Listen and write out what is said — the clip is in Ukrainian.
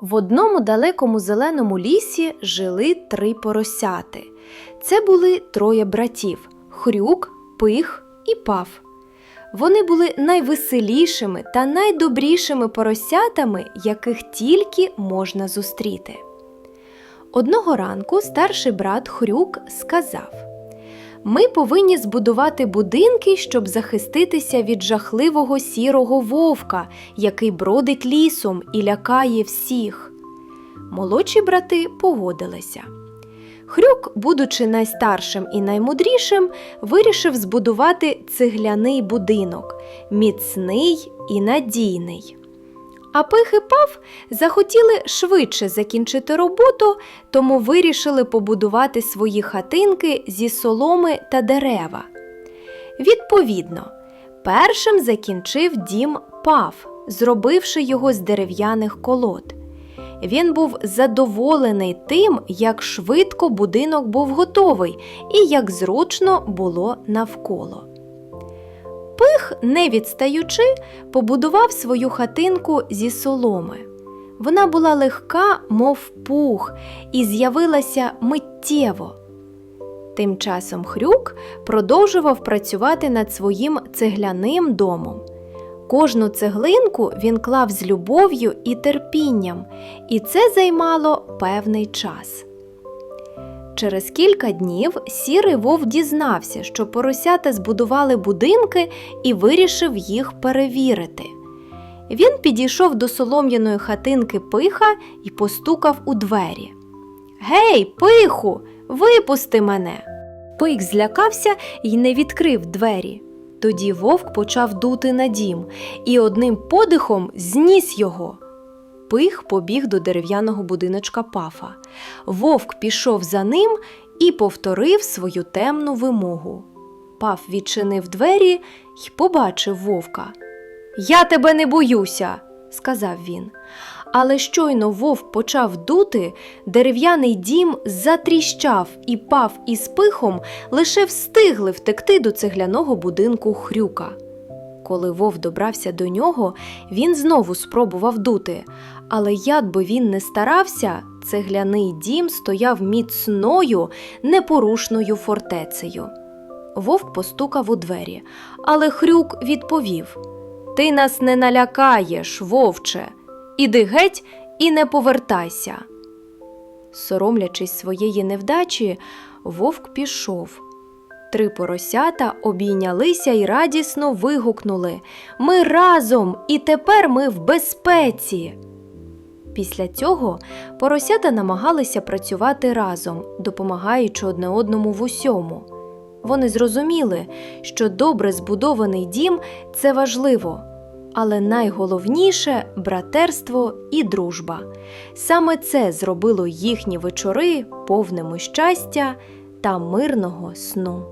В одному далекому зеленому лісі жили три поросяти. Це були троє братів Хрюк, Пих і Пав. Вони були найвеселішими та найдобрішими поросятами, яких тільки можна зустріти. Одного ранку старший брат Хрюк сказав: Ми повинні збудувати будинки, щоб захиститися від жахливого сірого вовка, який бродить лісом і лякає всіх. Молодші брати погодилися. Хрюк, будучи найстаршим і наймудрішим, вирішив збудувати цегляний будинок, міцний і надійний. А пих і пав захотіли швидше закінчити роботу, тому вирішили побудувати свої хатинки зі соломи та дерева. Відповідно, першим закінчив дім пав, зробивши його з дерев'яних колод. Він був задоволений тим, як швидко будинок був готовий і як зручно було навколо. Пих, не відстаючи, побудував свою хатинку зі соломи. Вона була легка, мов пух, і з'явилася миттєво. Тим часом Хрюк продовжував працювати над своїм цегляним домом. Кожну цеглинку він клав з любов'ю і терпінням, і це займало певний час. Через кілька днів сірий вовк дізнався, що поросята збудували будинки і вирішив їх перевірити. Він підійшов до солом'яної хатинки пиха і постукав у двері. Гей, пиху, випусти мене. Пих злякався і не відкрив двері. Тоді вовк почав дути на дім і одним подихом зніс його. Пих побіг до дерев'яного будиночка пафа. Вовк пішов за ним і повторив свою темну вимогу. Паф відчинив двері й побачив вовка. Я тебе не боюся, сказав він. Але щойно вовк почав дути, дерев'яний дім затріщав, і пав із пихом лише встигли втекти до цегляного будинку хрюка. Коли вовк добрався до нього, він знову спробував дути, але як би він не старався, цегляний дім стояв міцною, непорушною фортецею. Вовк постукав у двері, але хрюк відповів: Ти нас не налякаєш, вовче, іди геть і не повертайся. Соромлячись своєї невдачі, вовк пішов. Три поросята обійнялися і радісно вигукнули Ми разом, і тепер ми в безпеці. Після цього поросята намагалися працювати разом, допомагаючи одне одному в усьому. Вони зрозуміли, що добре збудований дім це важливо, але найголовніше братерство і дружба. Саме це зробило їхні вечори повними щастя та мирного сну.